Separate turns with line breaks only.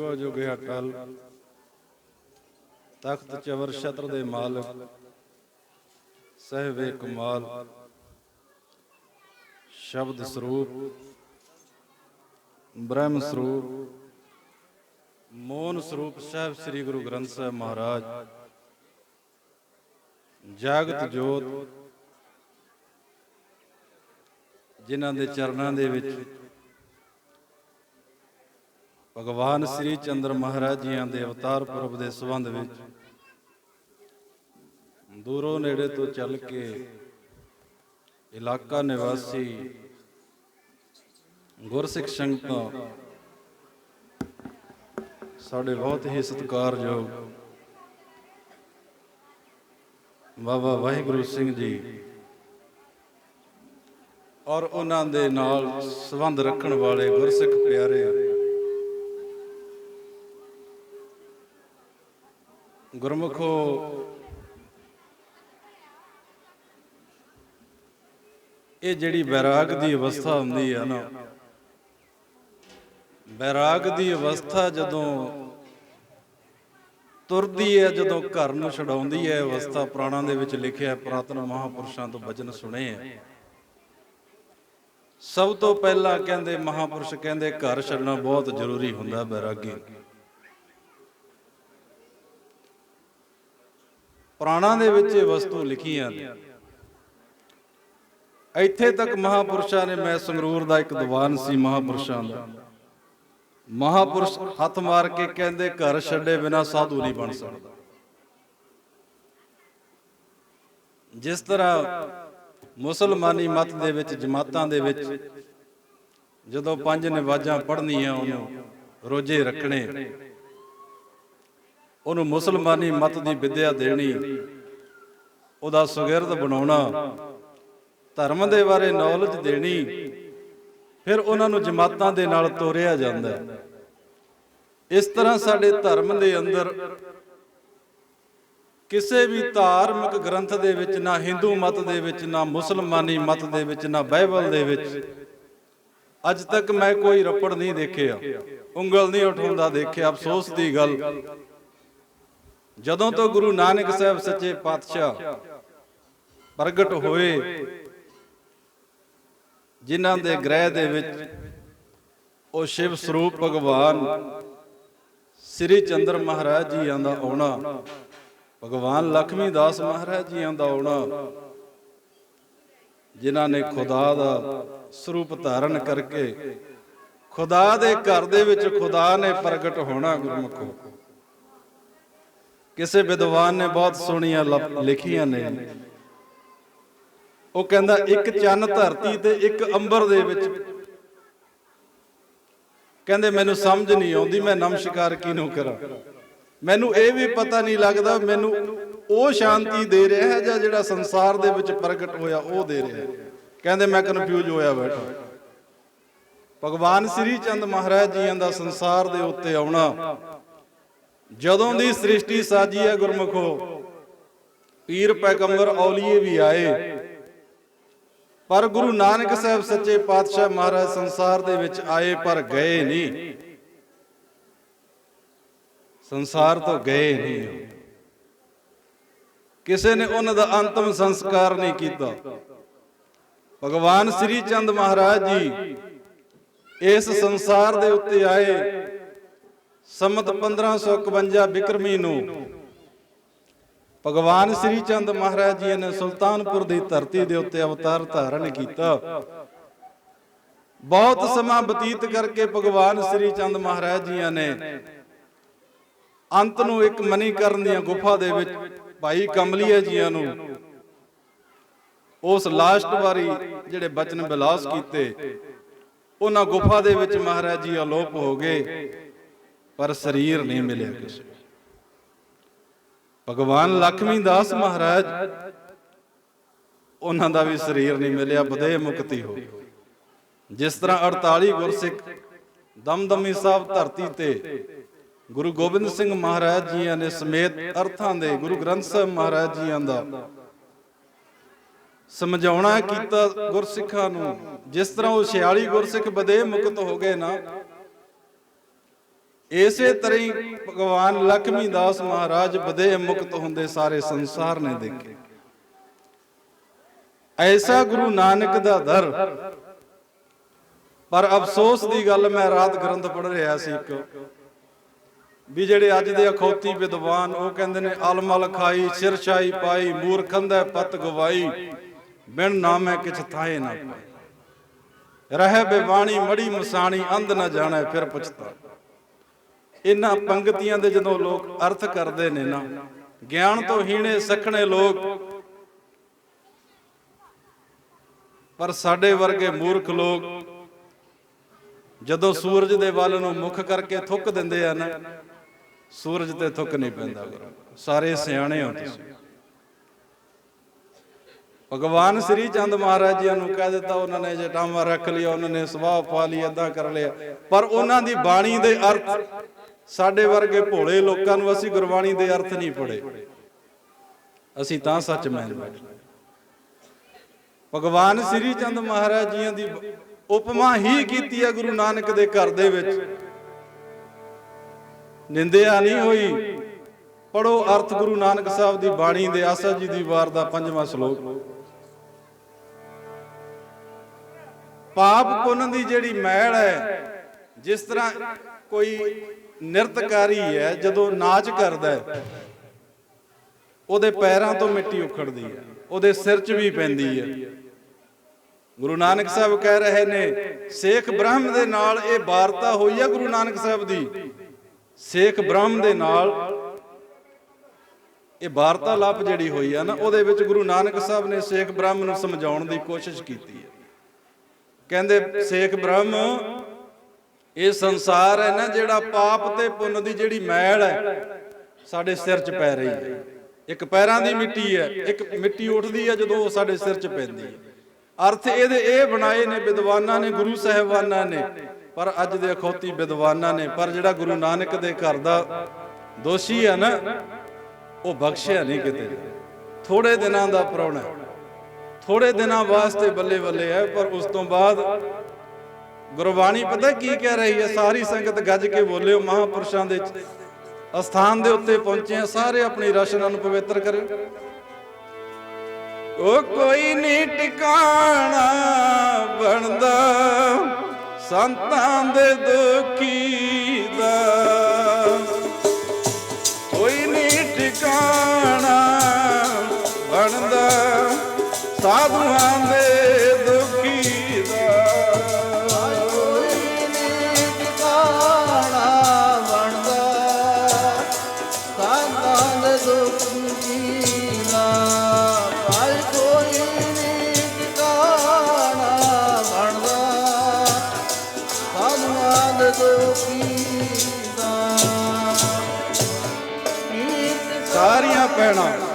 ਜੁਗੋ ਜੁਗ ਅਟਲ ਤਖਤ ਚਵਰ ਛਤਰ ਦੇ ਮਾਲਕ, ਸਹਿਬੇ ਕਮਾਲ, ਸ਼ਬਦ ਸਰੂਪ, ਬ੍ਰਹਮ ਸਰੂਪ, ਮੋਹਨ ਸਰੂਪ ਸਾਹਿਬ ਸ੍ਰੀ ਗੁਰੂ ਗ੍ਰੰਥ ਸਾਹਿਬ ਮਹਾਰਾਜ, ਜਾਗਤ ਜੋਤ, ਜਿਨ੍ਹਾਂ ਦੇ ਚਰਨਾਂ ਦੇ ਵਿੱਚ ਭਗਵਾਨ ਸ੍ਰੀ ਚੰਦਰ ਮਹਾਰਾਜ ਜੀਆਂ ਦੇ ਅਵਤਾਰ ਪੁਰਬ ਦੇ ਸੰਬੰਧ ਵਿੱਚ ਦੂਰੋਂ ਨੇੜੇ ਤੋਂ ਚੱਲ ਕੇ ਇਲਾਕਾ ਨਿਵਾਸੀ ਗੁਰਸਿੱਖ ਸੰਗਤਾਂ ਸਾਡੇ ਬਹੁਤ ਹੀ ਸਤਿਕਾਰਯੋਗ ਬਾਬਾ ਵਾਹਿਗੁਰੂ ਸਿੰਘ ਜੀ ਔਰ ਉਹਨਾਂ ਦੇ ਨਾਲ ਸੰਬੰਧ ਰੱਖਣ ਵਾਲੇ ਗੁਰਸਿੱਖ ਪਿਆਰੇ ਗੁਰਮੁਖੋ ਇਹ ਜਿਹੜੀ ਬੈਰਾਗ ਦੀ ਅਵਸਥਾ ਹੁੰਦੀ ਹੈ ਨਾ ਬੈਰਾਗ ਦੀ ਅਵਸਥਾ ਜਦੋਂ ਤੁਰਦੀ ਹੈ ਜਦੋਂ ਘਰ ਨੂੰ ਛਡਾਉਂਦੀ ਹੈ ਅਵਸਥਾ ਪ੍ਰਾਣਾਂ ਦੇ ਵਿੱਚ ਲਿਖਿਆ ਹੈ, ਪੁਰਾਤਨ ਮਹਾਪੁਰਸ਼ਾਂ ਤੋਂ ਬਚਨ ਸੁਣੇ ਹੈ। ਸਭ ਤੋਂ ਪਹਿਲਾਂ ਕਹਿੰਦੇ ਮਹਾਪੁਰਸ਼ ਕਹਿੰਦੇ ਘਰ ਛੱਡਣਾ ਬਹੁਤ ਜ਼ਰੂਰੀ ਹੁੰਦਾ ਬੈਰਾਗੀ। ਪ੍ਰਾਣਾਂ ਦੇ ਵਿੱਚ ਇਹ ਵਸਤੂ ਲਿਖੀਆਂ ਨੇ। ਇੱਥੇ ਤੱਕ ਮਹਾਪੁਰਸ਼ਾਂ ਨੇ ਮੈਂ ਸੰਗਰੂਰ ਦਾ ਇੱਕ ਦੀਵਾਨ ਸੀ ਮਹਾਪੁਰਸ਼ਾਂ ਦਾ। ਮਹਾਪੁਰਸ਼ ਹੱਥ ਮਾਰ ਕੇ ਕਹਿੰਦੇ ਘਰ ਛੱਡੇ ਬਿਨਾ ਸਾਧੂ ਨਹੀਂ ਬਣ ਸਕਦਾ। ਜਿਸ ਤਰ੍ਹਾਂ ਮੁਸਲਮਾਨੀ ਮਤ ਦੇ ਵਿੱਚ ਜਮਾਤਾਂ ਦੇ ਵਿੱਚ ਜਦੋਂ ਪੰਜ ਨਵਾਜ਼ਾਂ ਪੜ੍ਹਨੀਆਂ ਉਹਨੂੰ ਰੋਜ਼ੇ ਰੱਖਣੇ। ਉਹਨੂੰ ਮੁਸਲਮਾਨੀ ਮਤ ਦੀ ਵਿਦਿਆ ਦੇਣੀ, ਉਹਦਾ ਸੁਗਿਰਦ ਬਣਾਉਣਾ, ਧਰਮ ਦੇ ਬਾਰੇ ਨੌਲੇਜ ਦੇਣੀ, ਫਿਰ ਉਹਨਾਂ ਨੂੰ ਜਮਾਤਾਂ ਦੇ ਨਾਲ ਤੋਰਿਆ ਜਾਂਦਾ ਹੈ। ਇਸ ਤਰ੍ਹਾਂ ਸਾਡੇ ਧਰਮ ਦੇ ਅੰਦਰ ਕਿਸੇ ਵੀ ਧਾਰਮਿਕ ਗ੍ਰੰਥ ਦੇ ਵਿੱਚ, ਨਾ ਹਿੰਦੂ ਮਤ ਦੇ ਵਿੱਚ, ਨਾ ਮੁਸਲਮਾਨੀ ਮਤ ਦੇ ਵਿੱਚ, ਨਾ ਬਾਈਬਲ ਦੇ ਵਿੱਚ, ਅੱਜ ਤੱਕ ਮੈਂ ਕੋਈ ਰੱਪੜ ਨਹੀਂ ਦੇਖਿਆ, ਉਂਗਲ ਨਹੀਂ ਉਠਾਉਂਦਾ ਦੇਖਿਆ, ਅਫਸੋਸ ਦੀ ਗੱਲ ਜਦੋਂ ਤੋਂ ਗੁਰੂ ਨਾਨਕ ਸਾਹਿਬ ਸੱਚੇ ਪਾਤਸ਼ਾਹ ਪ੍ਰਗਟ ਹੋਏ ਜਿਨ੍ਹਾਂ ਦੇ ਗ੍ਰਹਿ ਦੇ ਵਿੱਚ ਉਹ ਸ਼ਿਵ ਸਰੂਪ ਭਗਵਾਨ ਸ੍ਰੀ ਚੰਦਰ ਮਹਾਰਾਜ ਜੀਆਂ ਦਾ ਆਉਣਾ ਭਗਵਾਨ ਲక్ష్ਮੀ ਦਾਸ ਮਹਾਰਾਜ ਜੀਆਂ ਦਾ ਆਉਣਾ ਜਿਨ੍ਹਾਂ ਨੇ ਖੁਦਾ ਦਾ ਸਰੂਪ ਧਾਰਨ ਕਰਕੇ ਖੁਦਾ ਦੇ ਘਰ ਦੇ ਵਿੱਚ ਖੁਦਾ ਨੇ ਪ੍ਰਗਟ ਹੋਣਾ ਗੁਰਮੁਖੋ। ਕਿਸੇ ਵਿਦਵਾਨ ਨੇ ਬਹੁਤ ਸੋਹਣੀਆਂ ਲਿਖੀਆਂ ਨੇ। ਉਹ ਕਹਿੰਦਾ, ਇੱਕ ਚੰਨ ਧਰਤੀ ਤੇ ਇੱਕ ਅੰਬਰ ਦੇ ਵਿੱਚ। ਕਹਿੰਦੇ, ਮੈਨੂੰ ਸਮਝ ਨਹੀਂ ਆਉਂਦੀ, ਮੈਂ ਨਮਸਕਾਰ ਕਿਹਨੂੰ ਕਰਾਂ? ਮੈਨੂੰ ਇਹ ਵੀ ਪਤਾ ਨਹੀਂ ਲੱਗਦਾ, ਮੈਨੂੰ ਉਹ ਸ਼ਾਂਤੀ ਦੇ ਰਿਹਾ ਹੈ ਜਾਂ ਜਿਹੜਾ ਸੰਸਾਰ ਦੇ ਵਿੱਚ ਪ੍ਰਗਟ ਹੋਇਆ, ਉਹ ਦੇ ਰਿਹਾ ਹੈ। ਕਹਿੰਦੇ, ਮੈਂ ਕਨਫਿਊਜ਼ ਹੋਇਆ ਬੈਠਾ। ਭਗਵਾਨ ਸ੍ਰੀ ਚੰਦ ਮਹਾਰਾਜ ਜੀਆਂ ਦਾ ਸੰਸਾਰ ਦੇ ਉੱਤੇ ਆਉਣਾ ਜਦੋਂ ਦੀ ਸ੍ਰਿਸ਼ਟੀ ਸਾਜੀ ਹੈ ਗੁਰਮੁਖੋ, ਪੀਰ ਪੈਗੰਬਰ ਔਲੀਏ ਵੀ ਆਏ। ਪਰ ਗੁਰੂ ਨਾਨਕ ਸਾਹਿਬ ਸੱਚੇ ਪਾਤਸ਼ਾਹ ਮਹਾਰਾਜ ਸੰਸਾਰ ਦੇ ਵਿੱਚ ਆਏ ਪਰ ਗਏ ਨਹੀਂ। ਸੰਸਾਰ ਤੋਂ ਗਏ ਨਹੀਂ। ਕਿਸੇ ਨੇ ਉਹਨਾਂ ਦਾ ਅੰਤਮ ਸੰਸਕਾਰ ਨਹੀਂ ਕੀਤਾ। ਭਗਵਾਨ ਸ੍ਰੀ ਚੰਦ ਮਹਾਰਾਜ ਜੀ ਇਸ ਸੰਸਾਰ ਦੇ ਉੱਤੇ ਆਏ। ਸੰਮਤ 1551 ਬਿਕਰਮੀ ਨੂੰ ਭਗਵਾਨ ਸ੍ਰੀ ਚੰਦ ਮਹਾਰਾਜ ਜੀ ਨੇ ਸੁਲਤਾਨਪੁਰ ਦੀ ਧਰਤੀ ਦੇ ਉੱਤੇ ਅਵਤਾਰ ਧਾਰਨ ਕੀਤਾ। ਬਹੁਤ ਸਮਾਂ ਬਤੀਤ ਕਰਕੇ ਭਗਵਾਨ ਸ੍ਰੀ ਚੰਦ ਮਹਾਰਾਜ ਜੀਆਂ ਨੇ ਅੰਤ ਨੂੰ ਇੱਕ ਮਨੀਕਰਨ ਦੀਆਂ ਗੁਫਾ ਦੇ ਵਿੱਚ ਭਾਈ ਕਮਲੀਆ ਜੀਆਂ ਨੂੰ ਉਸ ਲਾਸਟ ਵਾਰੀ ਜਿਹੜੇ ਬਚਨ ਬਿਲਾਸ ਕੀਤੇ, ਉਹਨਾਂ ਗੁਫਾ ਦੇ ਵਿੱਚ ਮਹਾਰਾਜ ਜੀ ਅਲੋਪ ਹੋ ਗਏ। ਪਰ ਸਰੀਰ ਨਹੀਂ ਮਿਲਿਆ ਕਿਸੇ ਭਗਵਾਨ ਲక్ష్ਮੀ ਦਾਸ ਮਹਾਰਾਜ, ਉਹਨਾਂ ਦਾ ਵੀ ਸਰੀਰ ਨਹੀਂ ਮਿਲਿਆ ਬਦੇ ਮੁਕਤੀ ਹੋ ਜਿਸ ਤਰ੍ਹਾਂ 48 ਗੁਰਸਿੱਖ ਦਮਦਮੀ ਸਾਹਿਬ ਧਰਤੀ ਤੇ ਗੁਰੂ ਗੋਬਿੰਦ ਸਿੰਘ ਮਹਾਰਾਜ ਜੀਆਂ ਨੇ ਸਮੇਤ ਅਰਥਾਂ ਦੇ, ਗੁਰੂ ਗ੍ਰੰਥ ਸਾਹਿਬ ਮਹਾਰਾਜ ਜੀਆਂ ਦਾ ਸਮਝਾਉਣਾ ਕੀਤਾ ਗੁਰਸਿੱਖਾਂ ਨੂੰ, ਜਿਸ ਤਰ੍ਹਾਂ ਉਹ 46 ਗੁਰਸਿੱਖ ਬਦੇ ਮੁਕਤ ਹੋ ਗਏ ਨਾ ਇਸੇ ਤਰ੍ਹਾਂ ਹੀ ਭਗਵਾਨ ਲਖਮੀ ਦਾਸ ਮਹਾਰਾਜ ਬਦੇ ਮੁਕਤ ਹੁੰਦੇ ਸਾਰੇ ਸੰਸਾਰ ਨੇ ਦੇਖੇ। ਐਸਾ ਗੁਰੂ ਨਾਨਕ ਦਾ ਦਰ। ਪਰ ਅਫਸੋਸ ਦੀ ਗੱਲ ਮੈਂ ਰਾਤ ਗ੍ਰੰਥ ਪੜ੍ਹ ਰਿਹਾ ਸੀ ਇੱਕ, ਵੀ ਜਿਹੜੇ ਅੱਜ ਦੇ ਅਖੌਤੀ ਵਿਦਵਾਨ, ਉਹ ਕਹਿੰਦੇ ਨੇ ਅਲਮਲ ਖਾਈ ਸਿਰਸ਼ਾਈ ਪਾਈ ਮੂਰਖੰਦਾ ਪਤ ਗਵਾਈ, ਬਿਨ ਨਾਮੈ ਕਿਛ ਥਾਏ ਨਾ ਪਾਏ ਰਹਿ ਬੇਵਾਣੀ ਮੜੀ ਮਸਾਣੀ, ਅੰਧ ਨਾ ਜਾਣੈ, ਫਿਰ ਪਛਤਾ ਇਹਨਾਂ ਪੰਕਤੀਆਂ ਦੇ ਜਦੋਂ ਲੋਕ ਅਰਥ ਕਰਦੇ ਨੇ ਨਾ, ਗਿਆਨ ਤੋਂ ਹੀਣੇ ਸਖਣੇ ਲੋਕ। ਪਰ ਸਾਡੇ ਵਰਗੇ ਮੂਰਖ ਲੋਕ ਜਦੋਂ ਸੂਰਜ ਦੇ ਵੱਲ ਨੂੰ ਮੁਖ ਕਰਕੇ ਥੁੱਕ ਦਿੰਦੇ ਆ ਨਾ, ਸੂਰਜ ਤੇ ਥੁੱਕ ਨਹੀਂ ਪੈਂਦਾ ਗੁਰੂ ਸਾਰੇ ਸਿਆਣੇ ਹੋ ਤੁਸੀਂ। ਭਗਵਾਨ ਸ੍ਰੀ ਚੰਦ ਮਹਾਰਾਜ ਜੀ ਨੂੰ ਕਹਿ ਦਿੱਤਾ, ਉਹਨਾਂ ਨੇ ਜਟਾਮਾ ਰੱਖ ਲਿਆ ਉਹਨਾਂ ਨੇ ਸੁਭਾਅ ਪਾ ਲਈ, ਏਦਾਂ ਕਰ ਲਿਆ। ਪਰ ਉਹਨਾਂ ਦੀ ਬਾਣੀ ਦੇ ਅਰਥ ਸਾਡੇ ਵਰਗੇ ਭੋਲੇ ਲੋਕਾਂ ਨੂੰ ਅਸੀਂ ਗੁਰਬਾਣੀ ਦੇ ਅਰਥ ਨਹੀਂ ਪੜੇ ਅਸੀਂ ਤਾਂ ਸੱਚ ਮੰਨ ਬੈਠੇ ਭਗਵਾਨ ਸ੍ਰੀ ਚੰਦ ਮਹਾਰਾਜ ਜੀਆਂ ਦੀ ਉਪਮਾ ਹੀ ਕੀਤੀ ਹੈ ਗੁਰੂ ਨਾਨਕ ਦੇ ਘਰ ਦੇ ਵਿੱਚ। ਨਿੰਦਿਆ ਨਹੀਂ ਹੋਈ। ਪੜੋ ਅਰਥ ਗੁਰੂ ਨਾਨਕ ਸਾਹਿਬ ਦੀ ਬਾਣੀ ਦੇ ਆਸਾ ਜੀ ਦੀ ਵਾਰ ਦਾ ਪੰਜਵਾਂ ਸ਼ਲੋਕ। ਪਾਪ ਪੁੰਨ ਦੀ ਜਿਹੜੀ ਮੈਲ ਹੈ ਜਿਸ ਤਰ੍ਹਾਂ ਕੋਈ ਨਿਰਤਕਾਰੀ ਹੈ ਜਦੋਂ ਨਾਚ ਕਰਦਾ ਹੈ। ਉਹਦੇ ਪੈਰਾਂ ਤੋਂ ਮਿੱਟੀ ਉਖੜਦੀ ਹੈ। ਉਹਦੇ ਸਿਰ 'ਚ ਵੀ ਪੈਂਦੀ ਹੈ। ਗੁਰੂ ਨਾਨਕ ਸਾਹਿਬ ਕਹਿ ਰਹੇ ਨੇ ਸੇਖ ਬ੍ਰਹਮ ਦੇ ਨਾਲ ਇਹ ਵਾਰਤਾ ਹੋਈ ਹੈ ਗੁਰੂ ਨਾਨਕ ਸਾਹਿਬ ਦੀ। ਸੇਖ ਬ੍ਰਹਮ ਦੇ ਨਾਲ ਇਹ ਵਾਰਤਾਲਾਪ ਜਿਹੜੀ ਹੋਈ ਆ ਨਾ ਉਹਦੇ ਵਿੱਚ ਗੁਰੂ ਨਾਨਕ ਸਾਹਿਬ ਨੇ ਸੇਖ ਬ੍ਰਹਮ ਨੂੰ ਸਮਝਾਉਣ ਦੀ ਕੋਸ਼ਿਸ਼ ਕੀਤੀ ਹੈ। ਕਹਿੰਦੇ ਸੇਖ ਬ੍ਰਹਮ ਇਹ ਸੰਸਾਰ ਹੈ ਨਾ ਜਿਹੜਾ ਪਾਪ ਤੇ ਪੁੰਨ ਦੀ ਜਿਹੜੀ ਮੈਲ ਹੈ, ਸਾਡੇ ਸਿਰ 'ਚ ਪੈ ਰਹੀ ਹੈ। ਇੱਕ ਪੈਰਾਂ ਦੀ ਮਿੱਟੀ ਹੈ, ਇੱਕ ਮਿੱਟੀ ਉੱਠਦੀ ਹੈ ਜਦੋਂ ਉਹ ਸਾਡੇ ਸਿਰ 'ਚ ਪੈਂਦੀ ਹੈ। ਅਰਥ ਇਹਦੇ ਇਹ ਬਣਾਏ ਨੇ, ਵਿਦਵਾਨਾਂ ਨੇ, ਗੁਰੂ ਸਾਹਿਬਾਨਾਂ ਨੇ, ਪਰ ਅੱਜ ਦੇ ਅਖੌਤੀ ਵਿਦਵਾਨਾਂ ਨੇ, ਪਰ ਜਿਹੜਾ ਗੁਰੂ ਨਾਨਕ ਦੇ ਘਰ ਦਾ ਦੋਸ਼ੀ ਹੈ ਨਾ, ਉਹ ਬਖਸ਼ਿਆ ਨਹੀਂ ਕਿਤੇ। ਥੋੜੇ ਦਿਨਾਂ ਦਾ ਪ੍ਰਾਹੁਣਾ ਥੋੜੇ ਦਿਨਾਂ ਵਾਸਤੇ ਬੱਲੇ ਬੱਲੇ ਹੈ, ਪਰ ਉਸ ਤੋਂ ਬਾਅਦ ਗੁਰਬਾਣੀ ਪਤਾ ਕੀ ਕਹਿ ਰਹੀ ਹੈ? ਸਾਰੀ ਸੰਗਤ ਗੱਜ ਕੇ ਬੋਲਿਓ, ਮਹਾਪੁਰਸ਼ਾਂ ਦੇ ਅਸਥਾਨ ਦੇ ਉੱਤੇ ਪਹੁੰਚੇ ਆ, ਸਾਰੇ ਆਪਣੀ ਰਚਨਾ ਨੂੰ ਪਵਿੱਤਰ ਕਰਿਓ। ਉਹ ਕੋਈ ਨਹੀਂ ਟਿਕਾਣਾ ਬਣਦਾ, ਸੰਤਾਂ ਦੇ ਦੁਖੀ ਦਾ। ਕੋਈ ਨਹੀਂ ਟਿਕਾਣਾ ਬਣਦਾ, ਸਾਧੂਆਂ ਦੇ ਸਾਰੀਆਂ ਪੈਣਾ